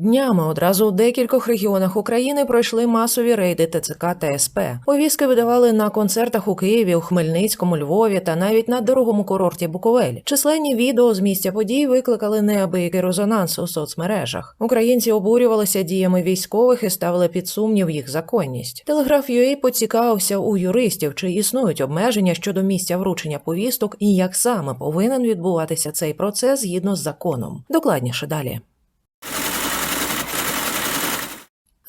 Днями одразу у декількох регіонах України пройшли масові рейди ТЦК та СП. Повістки видавали на концертах у Києві, у Хмельницькому, Львові та навіть на дорогому курорті Буковель. Численні відео з місця подій викликали неабиякий резонанс у соцмережах. Українці обурювалися діями військових і ставили під сумнів їх законність. Телеграф UA поцікавився у юристів, чи існують обмеження щодо місця вручення повісток і як саме повинен відбуватися цей процес згідно з законом. Докладніше далі.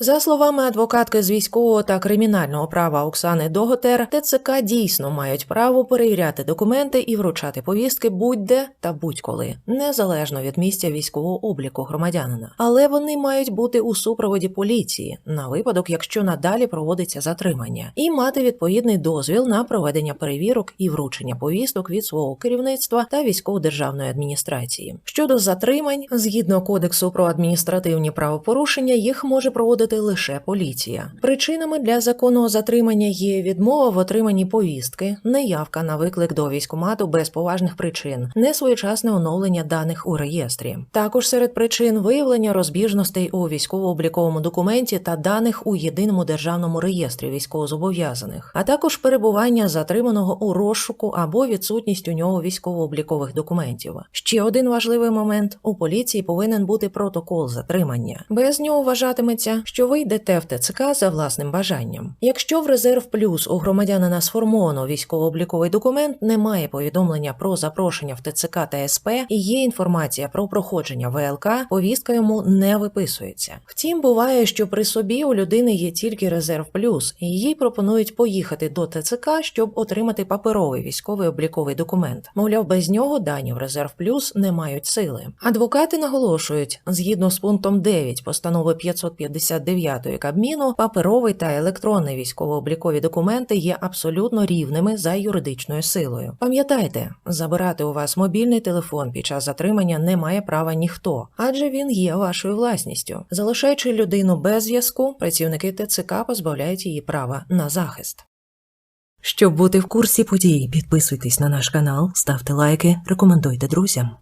За словами адвокатки з військового та кримінального права Оксани Доготер, ТЦК дійсно мають право перевіряти документи і вручати повістки будь-де та будь-коли, незалежно від місця військового обліку громадянина. Але вони мають бути у супроводі поліції на випадок, якщо надалі проводиться затримання, і мати відповідний дозвіл на проведення перевірок і вручення повісток від свого керівництва та військово-державної адміністрації. Щодо затримань, згідно кодексу про адміністративні правопорушення, їх може проводити лише поліція. Причинами для законного затримання є відмова в отриманні повістки, неявка на виклик до військкомату без поважних причин, несвоєчасне оновлення даних у реєстрі. Також серед причин виявлення розбіжностей у військово-обліковому документі та даних у єдиному державному реєстрі військовозобов'язаних, а також перебування затриманого у розшуку або відсутність у нього військово-облікових документів. Ще один важливий момент: у поліції повинен бути протокол затримання. Без нього вважатиметься, що ви йдете в ТЦК за власним бажанням. Якщо в резерв плюс у громадянина сформовано військово-обліковий документ, немає повідомлення про запрошення в ТЦК та СП і є інформація про проходження ВЛК, повістка йому не виписується. Втім, буває, що при собі у людини є тільки резерв плюс, і їй пропонують поїхати до ТЦК, щоб отримати паперовий військовий обліковий документ. Мовляв, без нього дані в резерв плюс не мають сили. Адвокати наголошують, згідно з пунктом 9 постанови 559 Кабміну, паперовий та електронний військово-облікові документи є абсолютно рівними за юридичною силою. Пам'ятайте, забирати у вас мобільний телефон під час затримання не має права ніхто, адже він є вашою власністю. Залишаючи людину без зв'язку, працівники ТЦК позбавляють її права на захист. Щоб бути в курсі подій, підписуйтесь на наш канал, ставте лайки, рекомендуйте друзям.